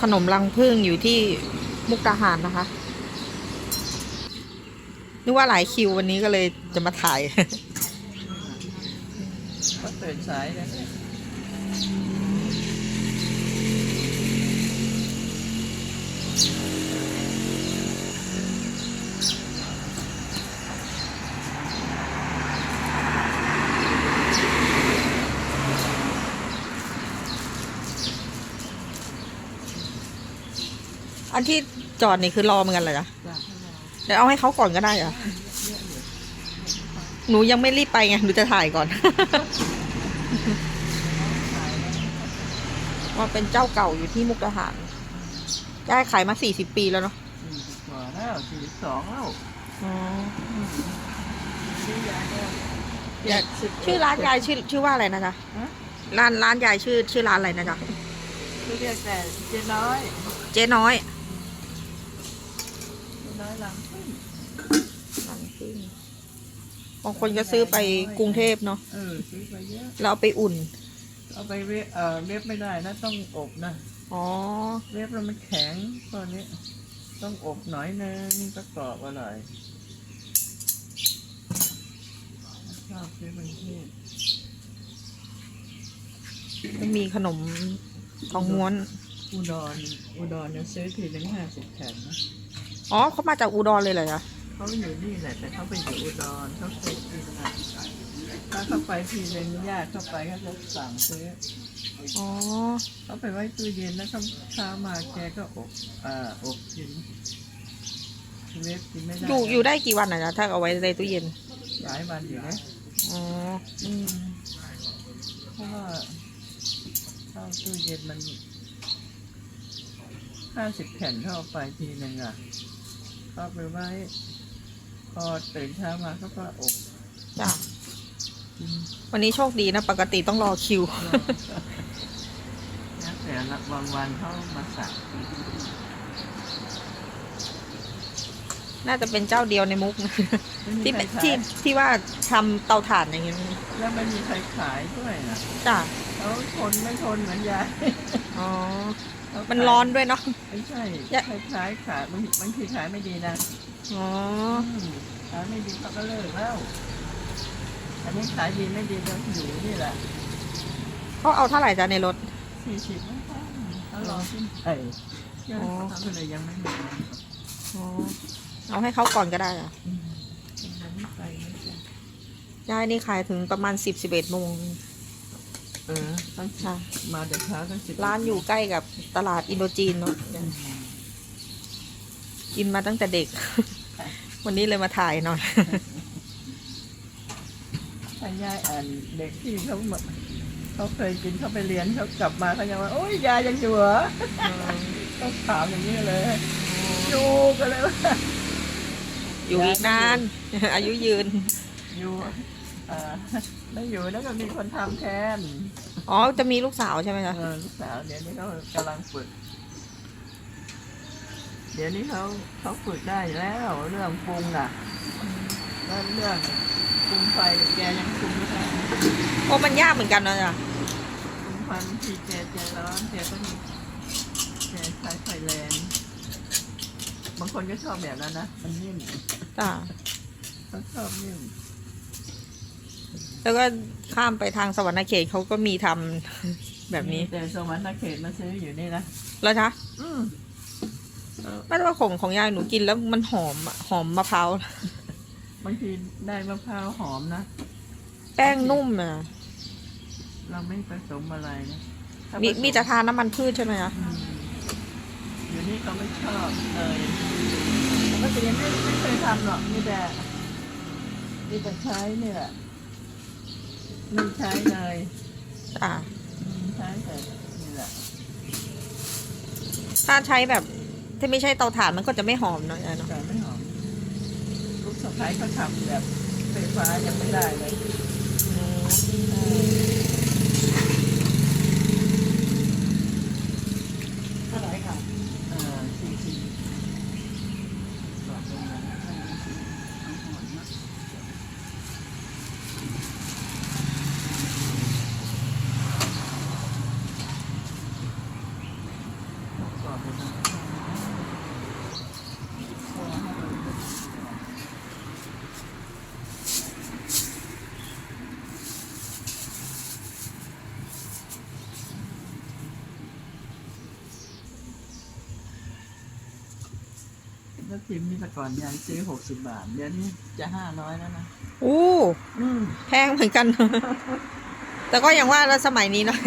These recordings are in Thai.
ขนมรังพึ่งอยู่ที่มุกดาหารนะคะ นึกว่าหลายคิววันนี้ก็เลยจะมาถ่ายก็ตื่นสายนะเนี่ย อันที่จอดนี่คือรอเหมือนกันเหรอจ๊ะอยากให้เราเดี๋ยวเอาให้เขาก่อนก็ได้เหรอเยอะอยู่หนูยังไม่รีบไปไงหนูจะถ่ายก่อน ว่าเป็นเจ้าเก่าอยู่ที่มุกดาหารยายขายมาสี่สิบปีแล้วเนาะสี่สิบกว่าแล้วสี่สิบสองแล้วอ๋อชื่อยายก็ยายสิบชื่อร้านยายชื่อชื่อว่าอะไรนะจ๊ะฮะร้านร้านยายชื่อชื่อร้านอะไรนะจ๊ะชื่อเรียกแต่เจ๊น้อย เจ๊น้อย เจ๊น้อยหลังพึ่งบางคนก็ซื้อไปกรุงเทพเนาะเออซื้อไปเยอะแล้วเอาไปอุ่น เอาไปเวฟเออเวฟไม่ได้นะต้องอบนะอ๋อเวฟแล้วมันแข็งตอนนี้ ต้องอบหน่อยนึงก็กรอบอร่อยชอบซื้อกรุงเทพก็มีขนมทองม้วน อุดรอุดรเนี่ยซื้อทีหนึ่งห้าสิบแผ่นนะ อ๋อเขามาจากอุดรเลยเหรอจ๊ะเขาอยู่นี่แหละแต่เขาไปอยู่อุดรเขาเคยกินนะถ้าเขาไปทีหนึ่งญาติเข้าไปเขาจะสั่งซื้ออ๋อเขาไปไว้ตู้เย็นแล้วเขาเช้ามาแกก็อบอ่าอบกินเวฟกินไม่ได้อยู่อยู่ได้กี่วันอะจ๊ะถ้าเอาไว้ในตู้เย็นหลายวันอยู่นะอ๋ออืมเพราะว่าเข้าตู้เย็นมันห้าสิบแผ่นเข้าไปทีหนึ่งอะ เข้าไปไว้พอตื่นเช้ามาเขาก็อบจ้ะกินวันนี้โชคดีนะ ปกติต้องรอคิวแล้วแต่ละบางวันเขามาสั่งน่าจะเป็นเจ้าเดียวในมุกนะไม่มีที่ใครที่ขายที่ว่าทำเตาถ่านอย่างเงี้ยแล้วไม่มีใครขายด้วยนะจ้ะเขาทนไม่ทนเหมือนยายอ๋อเขา มันขายร้อนด้วยเนาะ ไม่ใช่ยะใครขายขายบางทีบางทีขายไม่ดีนะอ๋อ มขายไม่ดีเขาก็เลิกแล้วอันนี้ขายดีไม่ดีก็อยู่นี่แหละเขาเอาเท่าไหร่จ้ะในรถ สี่สิบไม่ใช่เขารอขึ้นไอ้ยังอ๋อทำอะไรยังไม่หมดอ๋อ เอาให้เขาก่อนก็ได้อะอืมยังไม่ไปนะจ๊ะ ยายนี่ขายถึงประมาณสิบสิบเอ็ดโมง เออตั้งค่ะ มาแต่เช้าตั้งสิบร้านอยู่ใกล้กับตลาดอินโดจีนเนาะอืมกินมาตั้งแต่เด็ก วันนี้เลยมาถ่ายหน่อยถ้ายายอ่านเด็กที่เขามาเขาเคยกินเขาไปเรียนเขากลับมาเขายังว่าโอ้ยยายยังอยู่เหรอต้องถามอย่างนี้เลยอยู่กันเลยว่าอยู่อีกนาน อายุยืนอยู่เอ่อไม่อยู่แล้วก็มีคนทำแทนอ๋อ จะมีลูกสาวใช่ไหมคะ เออลูกสาวเดี๋ยวนี้เขากำลังฝึก เดี๋ยวนี้เขาเขาฝึกได้แล้วเรื่องปรุงน่ะแล้วเรื่องปรุงไฟแกยังปรุงไม่ได้โอ้มันยากเหมือนกันนะจ๊ะปรุงไฟบางทีแกใจร้อนแกต้องแกใช้ไฟแรงบางคนก็ชอบแบบนั้นนะมันนิ่มจ้ะเขาชอบนิ่ม แล้วก็ข้ามไปทางสวรรค์เขตเขาก็มีทำแบบนี้ แต่สวรรค์เขตมาซื้ออยู่นี่นะแล้วจ๊ะอืมไม่ว่าของของยายหนูกินแล้วมันหอมอะหอมมะพร้าวบางทีได้มะพร้าวหอมนะแป้งนุ่มอะเราไม่ผสมอะไรนะถ้ามีผสมีจะทานน้ำมันพืชใช่ไหมคะอืมอยู่นี่เขาไม่ชอบเลยปกติไม่ไม่เคยทำหรอกมีแต่มีแต่ใช้นี่แหละ ไม่ใช้เลยจ้ะอืมใช้แต่นี่แหละถ้าใช้แบบที่ไม่ใช่เตาถ่านมันก็จะไม่หอมเนอะยายเนาะแต่ไม่หอมลูกสะพ้ายเขาทำแบบไฟฟ้ายังไม่ได้เลย อืม เท่าไหร่ค่ะเอ่อสี่สิบกรอบ แล้วพิมพ์นี่แต่ก่อนยายซื้อหกสิบบาท เดี๋ยวนี้จะห้าร้อยแล้วนะ อู้อืมแพงเหมือนกัน แต่ก็อย่างว่าแล้วสมัยนี้เนอะ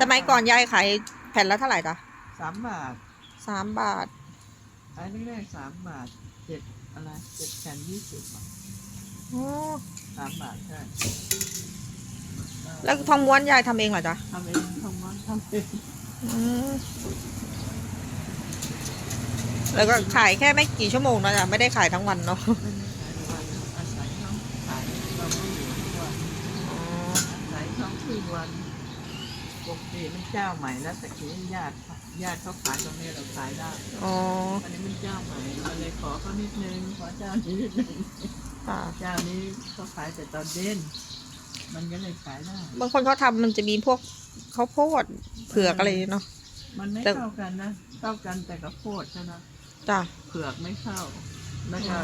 สมัยก่อนยายขายแผ่นละเท่าไหร่จ๊ะสามบาทสามบาท อันนี้แรกสามบาทเจ็ดอะไรเจ็ดแผ่นยี่สิบโอ้สามบาทใช่แล้วทองม้วนยายทำเองเหรอจ๊ะทำเองทำมันทำเอง อืม แล้วก็ขายแค่ไม่กี่ชั่วโมงนะจ๊ะไม่ได้ขายทั้งวันเนาะไม่ได้ขายทุกวันอาศัยเขาขายเราไม่อยู่ทุกวันอาศัยเขาครึ่งวันปกติมันเจ้าใหม่แล้วแต่กี้ญาติญาติเขาขายตรงนี้เราขายได้อ๋ออันนี้มันเจ้าใหม่เราเลยขอเขานิดนึงขอเจ้านี้นิดนึงค่ะเจ้านี้เขาขายแต่ตอนเด่นมันก็เลยขายได้บางคนเขาทำมันจะมีพวกข้าวโพดเผือกอะไรเนาะมันไม่แต่เข้ากันนะเข้ากันแต่กับโคตรเท่านั้น จ้ะเผือกไม่เข้าแล้วก็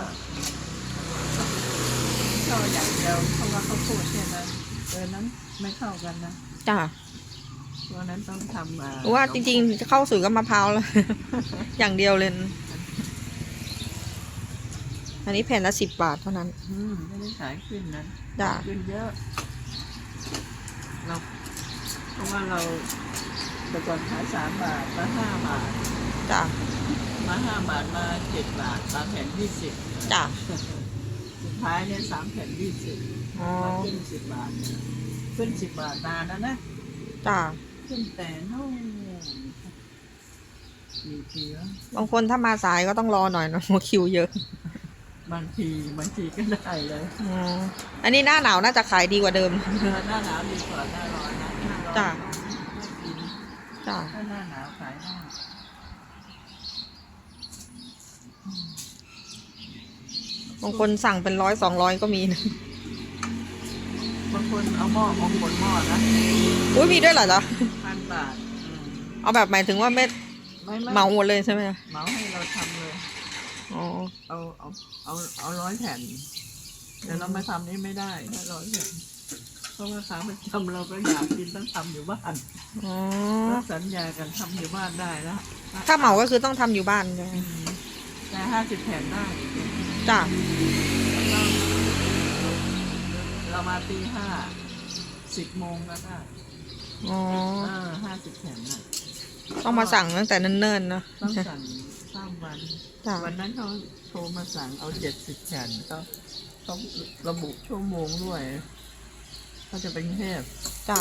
เข้าอย่างเดียวเพราะว่าเขาพูดแค่นั้นเออนั้นไม่เข้ากันนะจ้ะเพราะฉะนั้นต้องทำมาหรือว่าจริงๆเข้าสู่กับมะพร้าวแล้ว อย่างเดียวเลยนะอันนี้แผ่นละสิบบาทเท่านั้นๆอืมไม่ได้ขายขึ้นนะจ้ะขึ้นเยอะเราเพราะว่าเราแต่ก่อนขายสามบาทมาห้าบาทจ้ะ มาห้าบาทมาเจ็ดบาทสามแผ่นยี่สิบจ้ะ สุดท้ายเนี่ยสามแผ่นยี่สิบอ๋อ มาขึ้นสิบบาท ขึ้นสิบบาทนานแล้วนะ จ้ะ ขึ้นแต่โน่นกี่ปีแล้วบางคนถ้ามาสายก็ต้องรอหน่อยเนอะเพราะคิวเยอะบางทีบางทีก็ได้เลยอ๋ออันนี้หน้าหนาวน่าจะขายดีกว่าเดิม หน้าหนาวดีกว่าหน้าร้อนนะหน้าร้อนจ้ะ ไม่กินจ้ะ ถ้าหน้าหนาวขายได้ บางคนสั่งเป็นร้อยสองร้อยก็มีนะบางคนเอาหม้อเอาหมดหม้อนะอุ้ยมีด้วยเหรอจ๊ะพันบาทอืมเอาแบบหมายถึงว่าไม่ไม่ไม่เหมาหมดเลยใช่ไหมคะเหมาให้เราทำเลย อ๋อ เอาเอาเอาเอาร้อยแผ่นแต่เรามาทำนี่ไม่ได้ถ้าร้อยแผ่นเพราะว่าขาประจำเราก็อยากกินต้องทำอยู่บ้านอ๋อ ก็สัญญากันทำอยู่บ้านได้แล้วถ้าเหมาก็คือต้องทำอยู่บ้านใช่ไหมอืมแต่ห้าสิบแผ่นได้ จ้ะเรามาตีห้าสิบโมงก็ได้อ๋อเออห้าสิบแผ่นน่ะต้องมาสั่งตั้งแต่เนิ่นๆเนอะต้องสั่งข้ามวันจ้ะวันนั้นเขาโทรมาสั่งเอาเจ็ดสิบแผ่นเขาเขาระบุชั่วโมงด้วยเขาจะไปกรุงเทพจ้ะ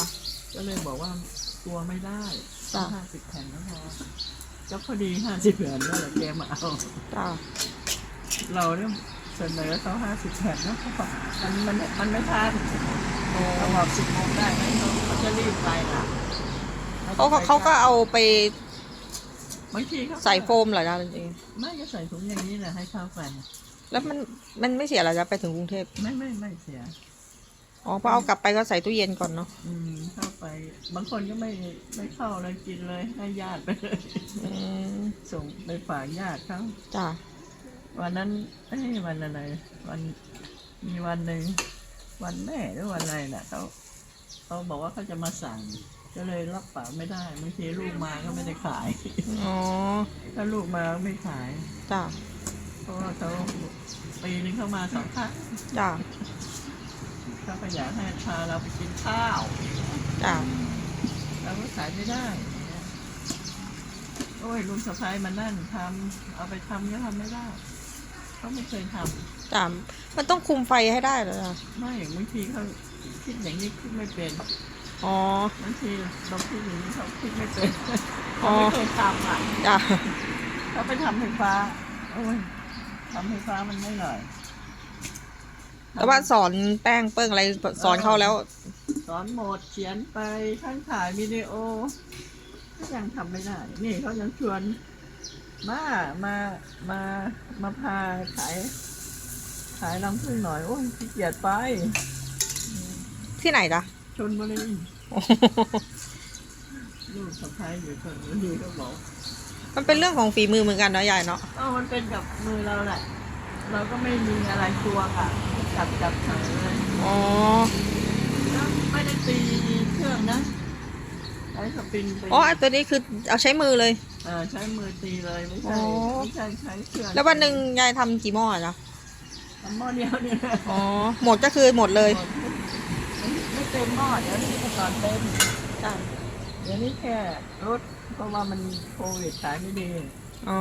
ก็เลยบอกว่าตัวไม่ได้จ้ะห้าสิบแผ่นก็พอก็พอดีห้าสิบแผ่นนั่นแหละแกมาเอาจ้ะ เราเนี่ยเสนอเขาห้าสิบแผ่นนะมันมันมันไม่ทันเราบอกสิบโมงได้ไหมเขาเขาจะรีบไปล่ะเขาเขาเขาก็เอาไปบางทีเขาใส่โฟมเหรอจ๊ะจริงไม่ก็ใส่ถุงอย่างนี้แหละให้เข้าไปๆแล้วมันมันไม่เสียเหรอจ๊ะไปถึงกรุงเทพไม่ไม่ไม่เสียอ๋อพอเอากลับไปก็ใส่ตู้เย็นก่อนเนาะอืมเข้าไป บางคนก็ไม่ไม่เข้าเลยกินเลยให้ญาติไปเลยอืมส่งไปฝากญาติเขาจ้ะ วันนั้นเอ้ยวันอะไร วันมีวันหนึ่งวันแม่หรือวันอะไรน่ะเขาเขาบอกว่าเขาจะมาสั่ง ก็เลยรับปากไม่ได้บางทีลูกมาก็ไม่ได้ขาย อ๋อถ้าลูกมาก็ไม่ขาย จ้ะเพราะว่าเขาปีนึงเข้ามาสองครั้งจ้ะเขาก็อยากให้พาเราไปกินข้าวจ้ะเราก็ขายไม่ได้ โอ้ยลุงสะพ้ายมานั่นทำเอาไปทำก็ทำไม่ได้ เขาไม่เคยทำจ้ะมันต้องคุมไฟให้ได้เหรอจ๊ะไม่อย่างบางทีเขาคิดอย่างนี้คิดไม่เป็นอ๋อ บางทีเราคิดอย่างนี้เขาคิดไม่เป็นอ๋เขาอ ไม่เคยทำอะจ้ะเขาไปทำไฟฟ้าโอ้ยทำไฟฟ้ามันไม่หน่อยแต่ว่าสอนแป้งเปิ้งอะไรสอนเขาแล้ว สอนหมดเขียนไปทั้งถ่ายวิดีโอก็ยังทำไม่ได้ นี่เขายังชวน มามามามาพาขายขายรังพึ่งหน่อยโอ้ยขี้เกียจไปที่ไหนจ๊ะชนบุรีลูกสะพ้ายอยู่ชนบุรีก็บอกมันเป็นเรื่องของฝีมือเหมือนกันเนาะยายเนาะก็มันเป็นกับมือเราแหละ เราก็ไม่มีอะไรตวงอะ จับจับเฉยเลยอ๋อแล้วไม่ได้ตีเครื่องนะ ใช้สปริงตีอ๋อไอ้ตัวนี้คือเอาใช้มือเลย เออใช้มือตีเลยไม่อ๋ใช่อไม่ใช่ใช้เครื่องแล้ววันหนึ่งยายทำกี่หม้อจ๊ะทำหม้อเดียวเนี่ยอ๋อหมดก็คือหมดเลยไม่ไม่เต็มหม้อเดี๋ยวนี้ก่อนเต็มจ้ะเดี๋ยวนี้แค่รถเพราะว่ามันโควิดขายไม่ดีอ๋อ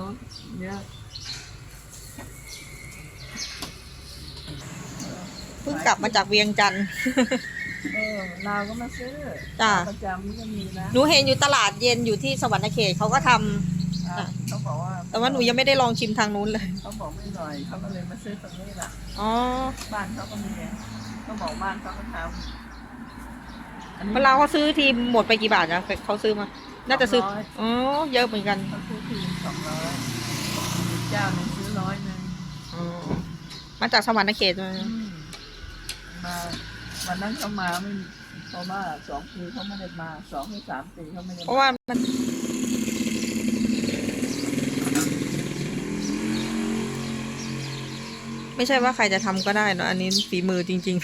รถเยอะเพิ่งกลับมาจากเวียงจันทร์เออเราก็มาซื้อจ้ะ ประจำก็มีนะหนูเห็นอยู่ตลาดเย็นอยู่ที่สวรรณเขตเขาก็ทำ อะเขาบอกว่าแต่ว่าหนูยังไม่ได้ลองชิมทางนู้นเลย เขาบอกไม่หน่อยเขาก็เลยมาซื้อตรงนี้แหละอ๋อ บ้านเขาก็มีเขาบอกบ้านเขาก็ทำอันนี้ เวลาเขาซื้อทีหมดไปกี่บาทนะเขาซื้อมา น่าจะซื้ออ๋อ เยอะเหมือนกัน เขาซื้อทีสองร้อยอีกเจ้าหนึ่งซื้อร้อยหนึ่งอ๋อมาจากสวรรณเขตมาอืมมา วันนั้นเขามาไม่เพราะว่าสองปีเขาไม่ได้มาสองหรือสามปีเขาไม่ได้เพมาราะว่ามันไม่ใช่ว่าใครจะทำก็ได้เนอะอันนี้ฝีมือจริง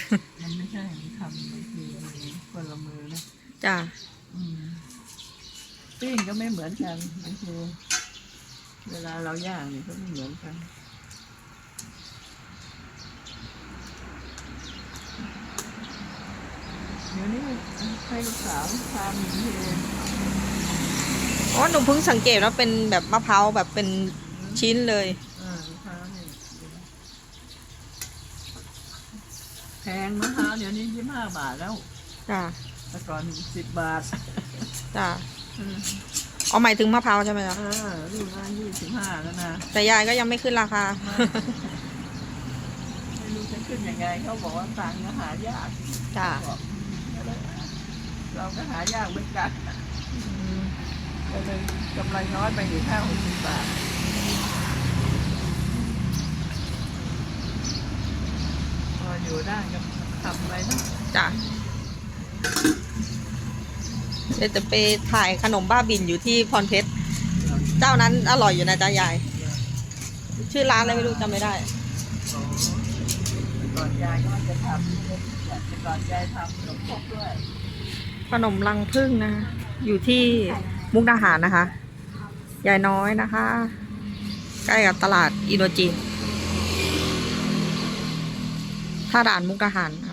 มันไม่ใช่มันทำบางทีมันคนละมือนะๆ จ้าอืมปิ้งก็ไม่เหมือนกันบางทีเวลาเราย่างเนี่ยก็ไม่เหมือนกัน เดี๋ยวนี้ให้ลูกสาวทานหญิงเองอ๋อหนูเพิ่งสังเกตว่าเป็นแบบมะพร้าวแบบเป็นชิ้นเลย อ่าลูกค้าเนี่ยแพงมะพร้าวเดี๋ยวนี้ยี่ห้าบาทแล้วจ้าแต่ก่อนสิบบาทจ้าเอออ๋อหมายถึงมะพร้าวใช่ไหมจ๊ะเออลูกละยี่สิบห้าแล้วนะ แต่ยายก็ยังไม่ขึ้นราคา ไม่รู้จะขึ้นยังไงเขาบอกว่าตังค์ก็หายากจ้า บอก เราก็หายากเหมือนกันก็เลยกำไรน้อยไปอยู่แค่หกสิบบาทพออยู่ได้ก็ทำอะไรนะจ้ะเดี๋ยวจะไปถ่ายขนมบ้าบินอยู่ที่พรเพชร เจ้านั้นอร่อยอยู่นะจ๊ะยาย ชื่อร้านอะไรไม่รู้จำไม่ได้ ก่อนยายก็จะทำแต่ก่อนยายทำขนมครกด้วย ขนมรังพึ่งนะอยู่ที่มุกดาหารนะคะ ยายน้อยนะคะ ใกล้กับตลาดอินโดจีนท่าด่านมุกดาหารนะ